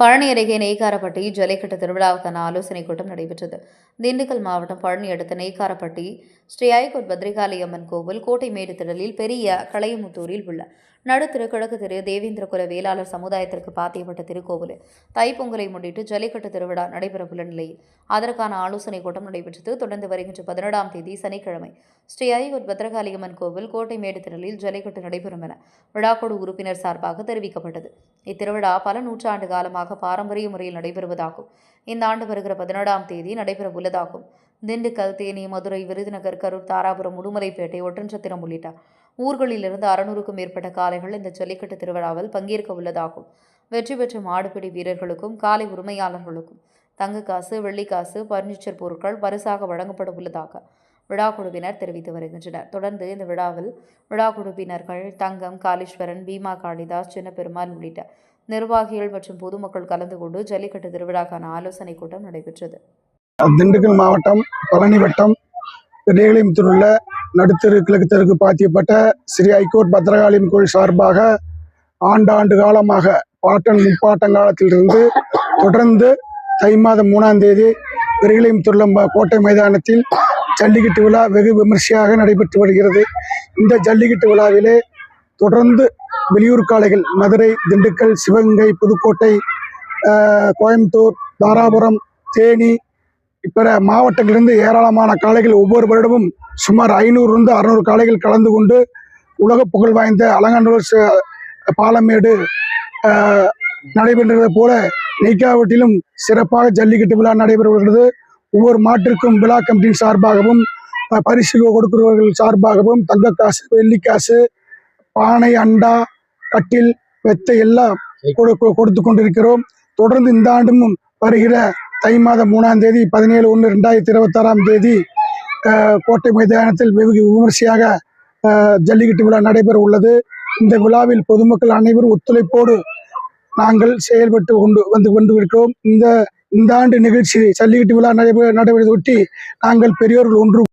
பழனி அருகே நெய்காரப்பட்டி ஜல்லிக்கட்டு திருவிழாவுக்கான ஆலோசனைக் கூட்டம் நடைபெற்றது. திண்டுக்கல் மாவட்டம் பழனி அடுத்த நெய்காரப்பட்டி ஸ்ரீ ஐகோட் பத்ரிகாளியம்மன் கோவில் கோட்டைமேடு திடலில் பெரிய களையமுத்தூரில் உள்ள நடுத்திரு கிழக்கு திரு தேவேந்திர குல வேளாளர் சமுதாயத்திற்கு பாத்தியப்பட்ட திருக்கோவில். தைப்பொங்கலை முன்னிட்டு ஜல்லிக்கட்டு திருவிழா நடைபெறவுள்ள நிலையில் அதற்கான ஆலோசனைக் கூட்டம் நடைபெற்றது. தொடர்ந்து வருகின்ற பதினேழாம் தேதி சனிக்கிழமை ஸ்ரீ ஐகோட் பத்ரகாளியம்மன் கோவில் கோட்டைமேடு திடலில் ஜல்லிக்கட்டு நடைபெறும் என விழாக்குழு உறுப்பினர் சார்பாக தெரிவிக்கப்பட்டது. இத்திருவிழா பல நூற்றாண்டு காலமாக பாரம்பரிய முறையில் நடைபெறுவதாகும். இந்த ஆண்டு வருகிற பதினேழாம் தேதி நடைபெற உள்ளதாகும். திண்டுக்கல் தேனி மதுரை விருதுநகர் கரூர் தாராபுரம் உடுமலைப்பேட்டை ஒட்டன்சத்திரம் உள்ளிட்ட ஊர்களிலிருந்து அறுநூறுக்கும் மேற்பட்ட காளைகள் இந்த ஜல்லிக்கட்டு திருவிழாவில் பங்கேற்க உள்ளதாகும். வெற்றி பெற்ற மாடுபிடி வீரர்களுக்கும் காலை உரிமையாளர்களுக்கும் தங்க காசு வெள்ளிக்காசு பர்னிச்சர் பொருட்கள் பரிசாக வழங்கப்பட உள்ளதாக விழா குழுவினர் தெரிவித்து வருகின்றனர். தொடர்ந்து இந்த விழாவில் விழா குழுவினர்கள் தங்கம் காளீஸ்வரன் பீமா காளிதாஸ் சின்னப்பெருமாள் உள்ளிட்ட நிர்வாகிகள் மற்றும் பொதுமக்கள் கலந்து கொண்டு ஜல்லிக்கட்டு திருவிழாக்கான ஆலோசனைக் கூட்டம் நடைபெற்றது. திண்டுக்கல் மாவட்டம் பழனி வட்டம் பெரியகுளத்தில் உள்ள நடுத்தெரு கிழக்கு தெருக்கு பாத்தியப்பட்ட ஸ்ரீ ஐகோர்ட் பத்ரகாளியம் கோயில் சார்பாக ஆண்டாண்டு காலமாக பாட்டன் முப்பாட்டங்காலத்திலிருந்து தொடர்ந்து தை மாதம் மூணாம் தேதி பெரியகுளத்தில் கோட்டை மைதானத்தில் ஜல்லிக்கட்டு விழா வெகு விமர்சையாக நடைபெற்று வருகிறது. இந்த ஜல்லிக்கட்டு விழாவிலே தொடர்ந்து வெளியூர் காளைகள் மதுரை திண்டுக்கல் சிவகங்கை புதுக்கோட்டை கோயம்புத்தூர் தாராபுரம் தேனி பிற மாவட்டங்களிலிருந்து ஏராளமான காளைகள் ஒவ்வொரு வருடமும் சுமார் ஐநூறுலேருந்து அறநூறு காளைகள் கலந்து கொண்டு உலக புகழ் வாய்ந்த அலங்காநல்லூர் பாலமேடு நடைபெறுகிறது போல நெய்க்காவட்டிலும் சிறப்பாக ஜல்லிக்கட்டு விழா நடைபெறுகிறது. ஒவ்வொரு மாட்டிற்கும் விழா கமிட்டியின் சார்பாகவும் பரிசு கொடுக்கிறவர்கள் சார்பாகவும் தங்கக்காசு வெள்ளிக்காசு பானை அண்டா கட்டில் வெத்தை எல்லாம் கொடு- கொடுத்து கொண்டிருக்கிறோம். தொடர்ந்து இந்த ஆண்டும் வருகிற தை மாதம் மூணாம் தேதி பதினேழு ஒன்று ரெண்டாயிரத்தி இருபத்தாறாம் தேதி கோட்டை மைதானத்தில் வெகு விமர்சையாக ஜல்லிக்கட்டு விழா நடைபெற உள்ளது. இந்த விழாவில் பொதுமக்கள் அனைவரும் ஒத்துழைப்போடு நாங்கள் செயல்பட்டு கொண்டு வந்து கொண்டு இருக்கிறோம் இந்த இந்த ஆண்டு நிகழ்ச்சி ஜல்லிக்கட்டு விழா நடைபெற நடைபெறுவதை ஒட்டி நாங்கள் பெரியோர்கள் ஒன்று